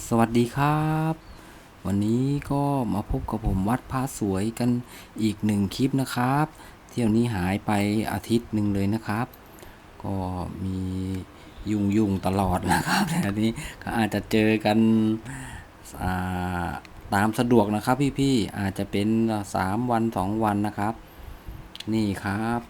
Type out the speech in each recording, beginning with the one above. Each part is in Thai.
สวัสดีครับ วันนี้ก็มาพบกับผมวัดพระสวยกันอีกหนึ่งคลิปนะครับ เที่ยวนี้หายไปอาทิตย์หนึ่งเลยนะครับ ก็มียุ่งยุ่งตลอดนะครับแต่นี้ก็อาจจะเจอกันาตามสะดวกนะครับพี่ๆอาจจะเป็นสามวันสองวันนะครับ นี่ครับ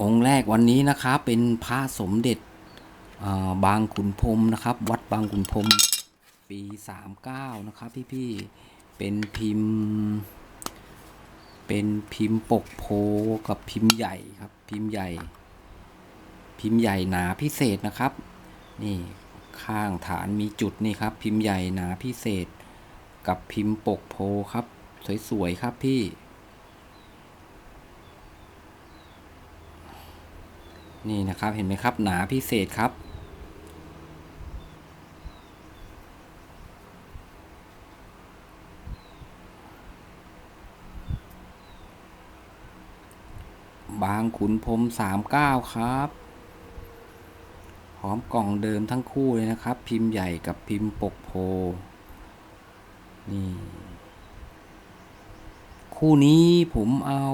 องค์แรกวันนี้นะครับเป็นพระสมเด็จ บางขุนพรมนะครับ วัดบางขุนพรมปี 39 นะครับ พี่ๆเป็นพิมพ์ เป็นพิมพ์ปกโพกับพิมพ์ใหญ่ครับ พิมพ์ใหญ่ พิมพ์ใหญ่หนาพิเศษนะครับ นี่ข้างฐานมีจุดนี่ครับ พิมพ์ใหญ่หนาพิเศษ กับพิมพ์ปกโพครับ สวยๆครับพี่ นี่นะครับเห็นไหมครับหนาพิเศษครับ บาง ขุนพรมสามเก้าครับ พร้อมกล่องเดิมทั้งคู่เลยนะครับ พิมพ์ใหญ่กับพิมพ์ปกโพ นี่ คู่นี้ผมเอา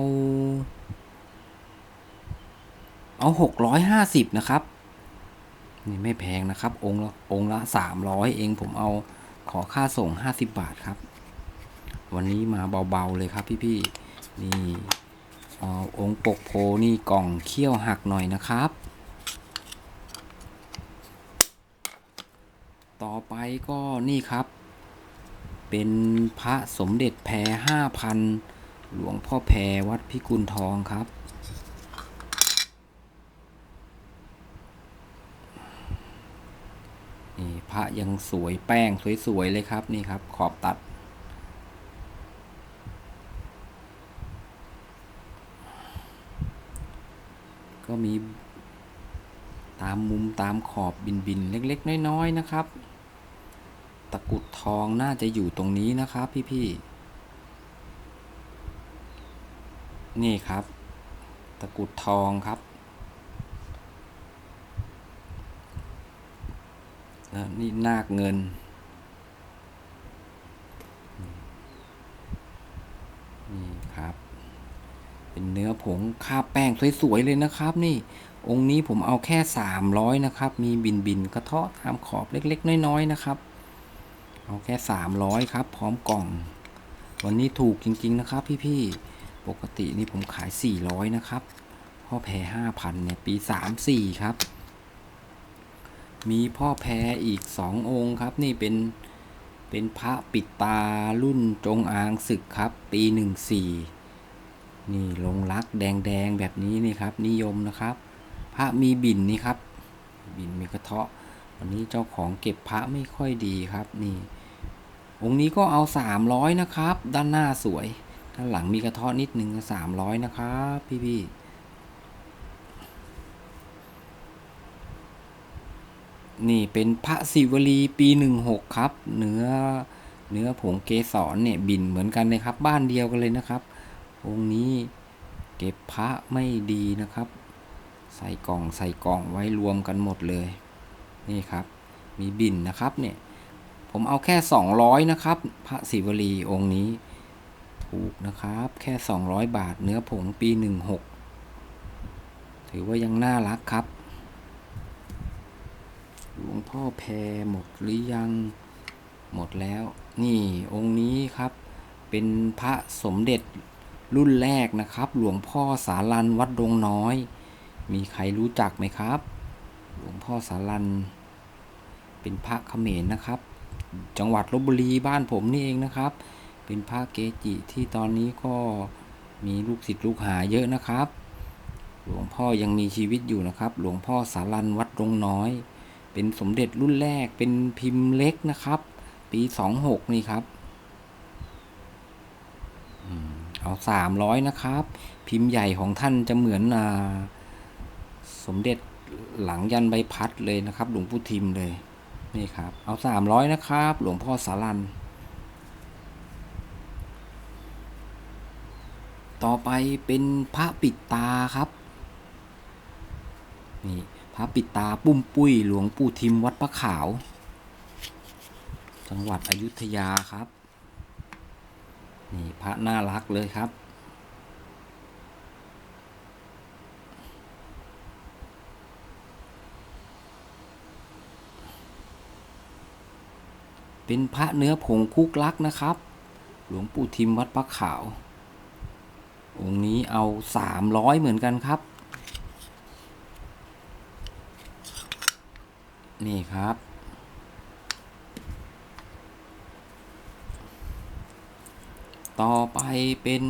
เอาหกร้อยห้าสิบนะครับ นี่ไม่แพงนะครับ องค์ละองค์ละสามร้อยเองผมเอาขอค่าส่งห้าสิบบาทครับ วันนี้มาเบา ๆ เลยครับพี่ ๆ นี่ อองค์ปกโพนี่กล่องเขี้ยวหักหน่อยนะครับ ต่อไปก็นี่ครับ เป็นพระสมเด็จแพรห้าพันหลวงพ่อแพรวัดพิกุลทองครับนี่พระยังสวยแป้งสวยๆเลยครับนี่ครับขอบตัด ก็มี ตามมุมตามขอบบินบินๆ เล็กๆ น้อยๆ นะครับ ตะกุดทองน่าจะอยู่ตรงนี้นะครับพี่ๆ นี่ครับ ตะกุดทองครับนี่นาคเงิน นี่ครับ เป็นเนื้อผงคาแป้งสวยๆเลยนะครับ นี่ องค์นี้ผมเอาแค่ 300 นะครับ มีบินบินกระเทาะตามขอบเล็กๆ น้อยๆนะครับ เอาแค่ 300 ครับ พร้อมกล่อง วันนี้ถูกจริงๆนะครับ พี่ๆปกตินี่ผมขาย 400 นะครับพ่อแพร5,000เนี่ยปี 34 ครับ มีพ่อแพรอีกสององค์ครับ นี่เป็นเป็นพระปิดตารุ่นจงอางศึกครับ ปีห นี่ลงรักแดงๆแบบนี้นี่ครับ นิยมนะครับ พระมีบินนี่ครับ บินมีกระเทาะวันนี้เจ้าของเก็บพระไม่ค่อยดีครับนี่ องค์นี้ก็เอาสามร้อยนะครับ ด้านหน้าสวย ด้านหลังมีกระเทาะนิดนึงสามร้อยนะครับพี่ๆนี่เป็นพระศิวลีปีหนึ่งหกครับ เนื้อเนื้อผงเกสรเนี่ยบินเหมือนกันเลยครับ บ้านเดียวกันเลยนะครับ องค์นี้เก็บพระไม่ดีนะครับ ใส่กล่องใส่กล่องไว้รวมกันหมดเลย นี่ครับ มีบินนะครับเนี่ย ผมเอาแค่ 200 นะครับ พระศิวลีองค์นี้ ถูกนะครับ แค่ 200 บาทเนื้อผงปี 16 ถือว่ายังน่ารักครับหลวงพ่อแพรหมดหรือยังหมดแล้ว นี่องค์นี้ครับ เป็นพระสมเด็จ รุ่นแรกนะครับ หลวงพ่อสารันวัดดงน้อย มีใครรู้จักไหมครับ หลวงพ่อสารันเป็นพระเขมรนะครับ จังหวัดลบบุรีบ้านผมนี่เองนะครับ เป็นพระเกจิที่ตอนนี้ก็มีลูกศิษย์ลูกหาเยอะนะครับ หลวงพ่อยังมีชีวิตอยู่นะครับ หลวงพ่อสารันวัดดงน้อย เป็นสมเด็จรุ่นแรกเป็นพิมพ์เล็กนะครับ ปีสองหกนี่ครับอืม เอาสามร้อยนะครับ พิมพ์ใหญ่ของท่านจะเหมือนอสมเด็จหลังยันใบพัดเลยนะครับ หลวงปู่ทิมเลยนี่ครับ เอาสามร้อยนะครับ หลวงพ่อสารันต่อไปเป็นพระปิดตาครับนี่พระปิดตาปุ้มปุ้ยหลวงปู่ทิมวัดพระขาว จังหวัดอยุธยาครับ นี่พระน่ารักเลยครับ เป็นพระเนื้อผงคุกลักนะครับ หลวงปู่ทิมวัดพระขาว องค์นี้เอาสามร้อยเหมือนกันครับ นี่ครับ ต่อไปเป็น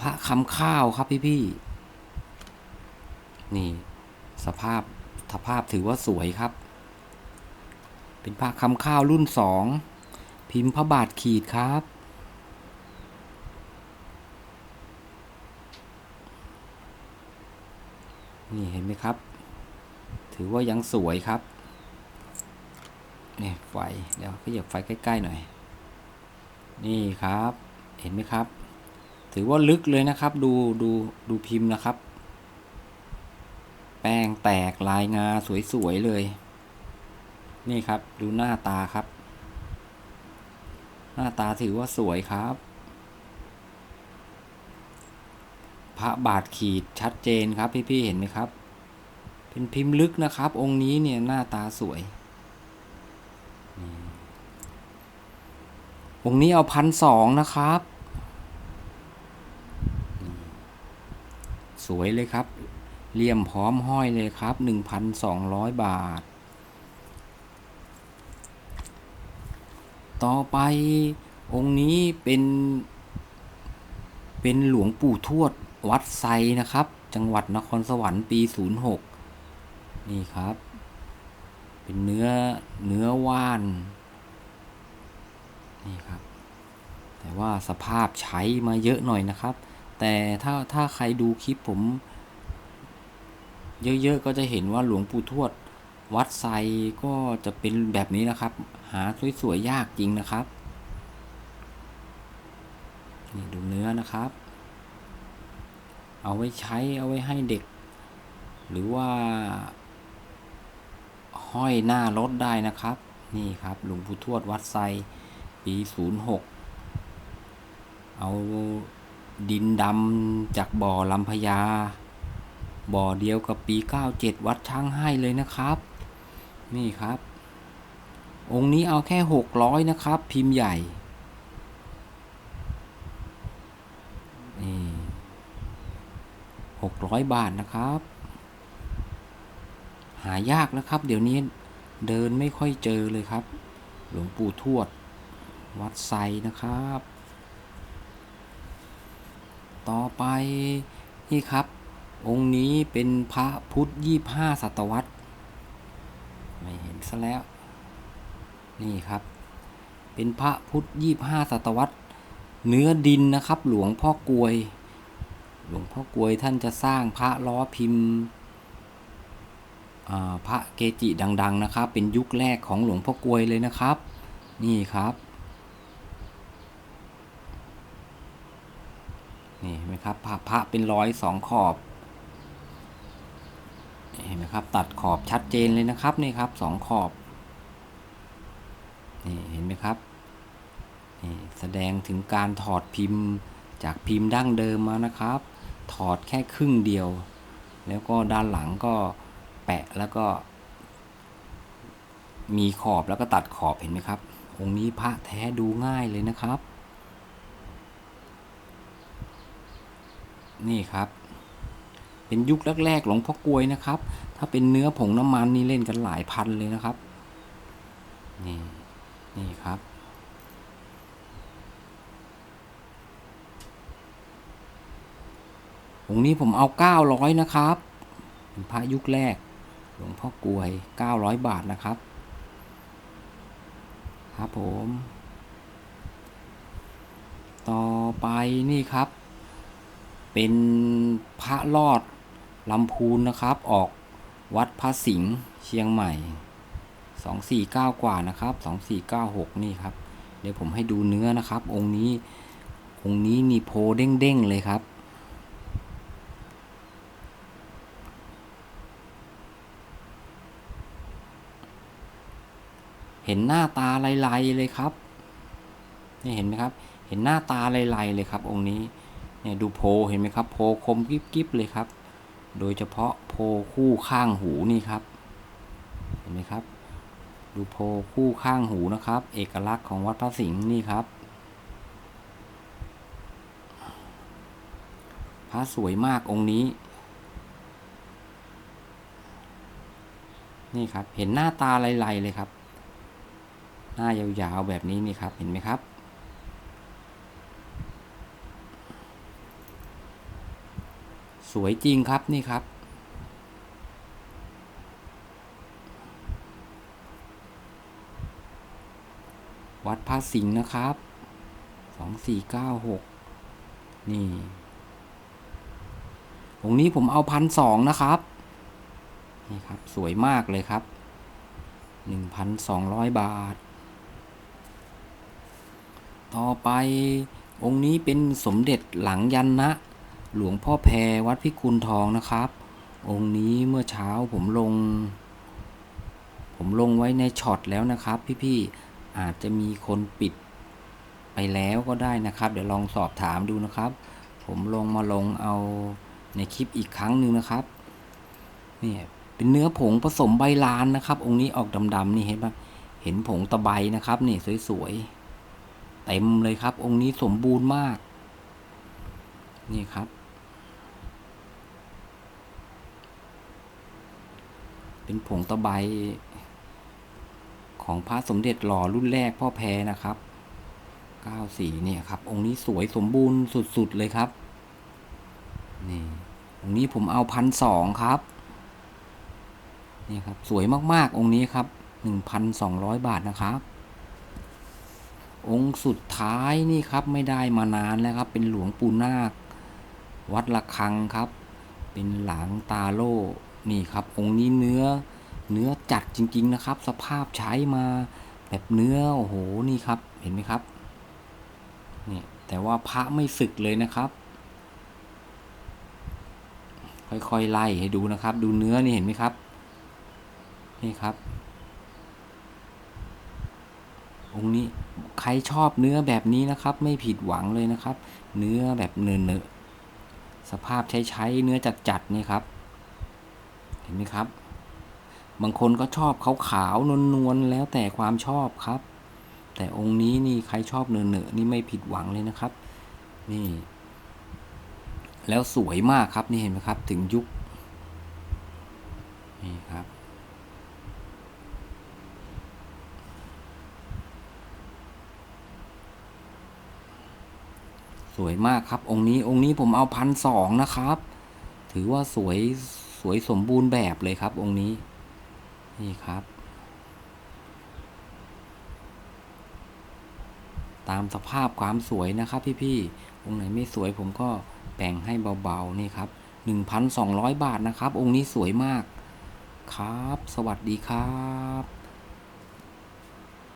พระคำข้าวครับพี่พี่นี่ สภาพสภาพถือว่าสวยครับ เป็นพระคำข้าวรุ่นสองพิมพ์พระบาทขีดครับ นี่เห็นไหมครับ ถือว่ายังสวยครับนี่ไฟ เดี๋ยวขยับไฟใกล้ ๆ หน่อย นี่ครับ เห็นไหมครับ ถือว่าลึกเลยนะครับ ดูดูดูพิมพ์นะครับ แป้งแตกลายงาสวยๆเลย นี่ครับ ดูหน้าตาครับ หน้าตาถือว่าสวยครับ พระบาทขีดชัดเจนครับพี่ๆเห็นไหมครับ เป็นพิมพ์ลึกนะครับ องค์นี้เนี่ยหน้าตาสวย องค์นี้เอาพันสองนะครับ สวยเลยครับเลี่ยมพร้อมห้อยเลยครับหนึ่งพันสองร้อยบาท ต่อไปองค์นี้เป็น เป็นหลวงปู่ทวดวัดไซนะครับ จังหวัดนครสวรรค์ปี 06 นี่ครับ เป็นเนื้อเนื้อว่าน นี่ครับ แต่ว่าสภาพใช้มาเยอะหน่อยนะครับ แต่ถ้าถ้าใครดูคลิปผม เยอะๆก็จะเห็นว่าหลวงปู่ทวดวัดไซก็จะเป็นแบบนี้นะครับ หาสวยๆยากจริงนะครับนี่ดูเนื้อนะครับ เอาไว้ใช้เอาไว้ให้เด็ก หรือว่า ห้อยหน้ารถได้นะครับ นี่ครับ หลวงปู่ทวดวัดไซ ปี 06 เอาดินดำจากบ่อลำพญา บ่อเดียวกับปี 97 วัดช่างให้เลยนะครับ นี่ครับ องค์นี้เอาแค่ 600 นะครับ พิมพ์ใหญ่นี่หกร้อยบาทนะครับ หายากนะครับ เดี๋ยวนี้เดินไม่ค่อยเจอเลยครับ หลวงปู่ทวด วัดไซนะครับ ต่อไปนี่ครับ องค์นี้เป็นพระพุทธยี่ห้าศตวรรษไม่เห็นซะแล้ว นี่ครับ เป็นพระพุทธยี่ห้าศตวรรษ เนื้อดินนะครับ หลวงพ่อกลวย หลวงพ่อกลวยท่านจะสร้างพระล้อพิมพ์พระเกจิดัง ๆ นะครับ เป็นยุคแรกของหลวงพ่อกลวยเลยนะครับ นี่ครับ ครับพระพระเป็นร้อยสองขอบเห็นไหมครับ ตัดขอบชัดเจนเลยนะครับนี่ครับสองขอบนี่เห็นไหมครับนี่แสดงถึงการถอดพิมพ์จากพิมพ์ดั้งเดิมมานะครับ ถอดแค่ครึ่งเดียว แล้วก็ด้านหลังก็แปะแล้วก็ มีขอบแล้วก็ตัดขอบเห็นไหมครับองค์นี้พระแท้ดูง่ายเลยนะครับ นี่ครับ เป็นยุคแรกๆหลวงพ่อกลวยนะครับ ถ้าเป็นเนื้อผงน้ำมันนี่เล่นกันหลายพันเลยนะครับ นี่นี่ครับ องค์นี้ผมเอาเก้าร้อยนะครับเป็นพระยุคแรก หลวงพ่อกลวยเก้าร้อยบาทนะครับ ครับผม ต่อไปนี่ครับ เป็นพระรอดลำพูนนะครับ ออกวัดพระสิงห์เชียงใหม่สองสี่เก้ากว่านะครับสองสี่เก้าหกนี่ครับ เดี๋ยวผมให้ดูเนื้อนะครับ องค์นี้ องค์นี้นี่โพเด้งๆเลยครับ เห็นหน้าตาลายๆเลยครับ นี่เห็นไหมครับ เห็นหน้าตาลายๆเลยครับ องค์นี้ เนี่ยดูโพเห็นไหมครับ โพคมกิ๊บๆเลยครับ โดยเฉพาะโพคู่ข้างหูนี่ครับ เห็นไหมครับ ดูโพคู่ข้างหูนะครับ เอกลักษณ์ของวัดพระสิงห์นี่ครับ พระสวยมากองค์นี้ นี่ครับ เห็นหน้าตาลายๆเลยครับ หน้ายาวๆแบบนี้นี่ครับ เห็นไหมครับ สวยจริงครับนี่ครับ วัดพระสิงห์นะครับสองสี่เก้าหกนี่ตรงนี้ผมเอาพันสองนะครับ นี่ครับ สวยมากเลยครับหนึ่งพันสองร้อยบาท ต่อไปองค์นี้เป็นสมเด็จหลังยันนะ หลวงพ่อแพรวัดพิกุลทองนะครับ องค์นี้เมื่อเช้าผมลง ผมลงไว้ในช็อตแล้วนะครับ พี่ๆอาจจะมีคนปิดไปแล้วก็ได้นะครับ เดี๋ยวลองสอบถามดูนะครับ ผมลงมาลงเอาในคลิปอีกครั้งหนึ่งนะครับนี่เป็นเนื้อผงผสมใบลานนะครับ องค์นี้ออกดำๆนี่เห็นปะเห็นผงตะไบนะครับนี่สวยๆเต็มเลยครับ องค์นี้สมบูรณ์มาก นี่ครับ เป็นผงตะไบของพระสมเด็จหล่อรุ่นแรกพ่อแพรนะครับ94เนี่ยครับ องค์นี้สวยสมบูรณ์สุดๆเลยครับ นี่องค์นี้ผมเอาพันสองครับ นี่ครับ สวยมากๆ องค์นี้ครับ1,200บาทนะครับ องค์สุดท้ายนี่ครับไม่ได้มานานแล้วครับ เป็นหลวงปู่นาค วัดละคังครับ เป็นหลังตาโล นี่ครับองค์นี้เนื้อเนื้อจัดจริง ๆ นะครับ สภาพใช้มาแบบเนื้อโอ้โหนี่ครับเห็นไหมครับนี่แต่ว่าพระไม่สึกเลยนะครับ ค่อยๆไล่ให้ดูนะครับ ดูเนื้อนี่เห็นไหมครับ นี่ครับ องค์นี้ใครชอบเนื้อแบบนี้นะครับ ไม่ผิดหวังเลยนะครับ เนื้อแบบเนื้อๆสภาพใช้ใช้เนื้อจัดๆนี่ครับ เห็นไหมครับ บางคนก็ชอบขาวๆนวลๆแล้วแต่ความชอบครับ แต่องค์นี้นี่ใครชอบเนื้อๆนี่ไม่ผิดหวังเลยนะครับ นี่ แล้วสวยมากครับนี่เห็นไหมครับ ถึงยุคนี่ครับสวยมากครับ องค์นี้องค์นี้ผมเอาพันสองนะครับ ถือว่าสวย สวยสมบูรณ์แบบเลยครับ องค์นี้ นี่ครับ ตามสภาพความสวยนะครับ พี่ๆองค์ไหนไม่สวยผมก็แบ่งให้เบาๆนี่ครับ 1,200 บาทนะครับ องค์นี้สวยมากครับ สวัสดีครับ